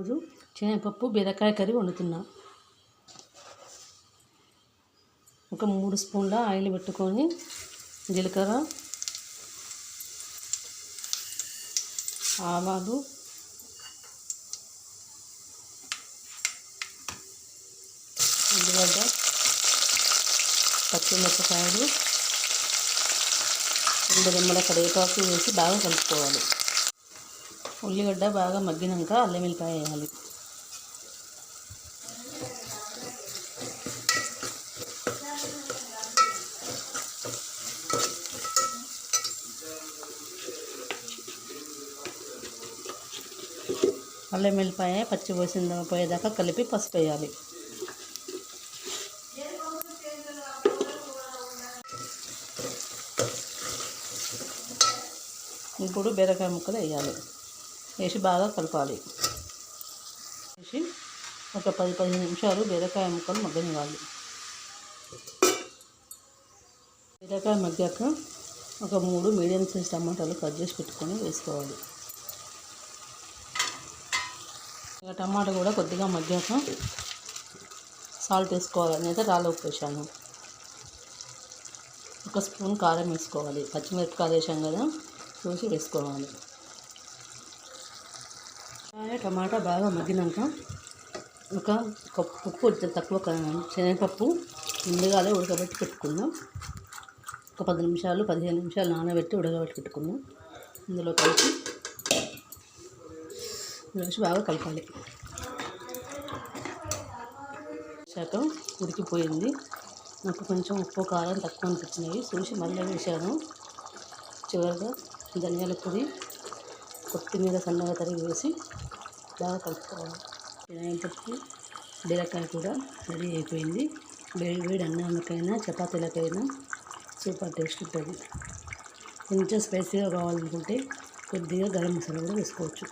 ఈరోజు శనగపప్పు బీరకాయ కర్రీ వండుతున్నా. ఒక మూడు స్పూన్ల ఆయిల్ పెట్టుకొని జీలకర్ర ఆవాలు ఉల్లిగడ్డ పచ్చిమిరపకాయలు రెండు రెమ్మల కరివేపాకు వేసి బాగా కలుపుకోవాలి. ఉల్లిగడ్డ బాగా మగ్గినాక అల్లం వెల్లిపాయ వేయాలి. అల్లం వెల్లిపాయ పచ్చి పోసిన పోయేదాకా కలిపి పసుపు వేయాలి. ఇప్పుడు బీరకాయ ముక్కలు వేయాలి. వేసి బాగా కలపాలి. వేసి ఒక పది పదిహేను నిమిషాలు బీరకాయ ముక్కలు మగ్గనివ్వాలి. బీరకాయ మగ్గాక ఒక మూడు మీడియం సైజ్ టమాటాలు కట్ చేసి పెట్టుకొని వేసుకోవాలి. ఇక టమాటా కూడా కొద్దిగా మగ్గాక సాల్ట్ వేసుకోవాలి. నేనైతే రాళ్ళ ఉప్పు వేసాను. ఒక స్పూన్ కారం వేసుకోవాలి. పచ్చిమిరపకాయలు వేసాం కదా చూసి వేసుకోవాలి. టమాటా బాగా మగ్గినాక ఒక కప్పు ఉప్పు తక్కువ శనగపప్పు ముందుగానే ఉడకబెట్టి పెట్టుకుందాం. ఒక పది నిమిషాలు పదిహేను నిమిషాలు నానబెట్టి ఉడకబెట్టి పెట్టుకుందాం. ఇందులో కలిపి వేసి బాగా కలపాలి. శాతం ఉడికిపోయింది. నాకు కొంచెం ఉప్పు కారం తక్కువ అనిపించినాయి. చూసి మళ్ళీ వేసాను చివరిగా ధనియాల పొడి కొత్తిమీర సన్నగా తరిగి వేసి బాగా కలుపుకోవాలి. అయినప్పటికీ బీరకాయ కూడా రెడీ అయిపోయింది. వేడి వేడి అన్నానికైనా చపాతీలకైనా సూపర్ టేస్ట్ ఉంటుంది. కొంచెం స్పైసీగా కావాలనుకుంటే కొద్దిగా గరం మసాలా కూడా వేసుకోవచ్చు.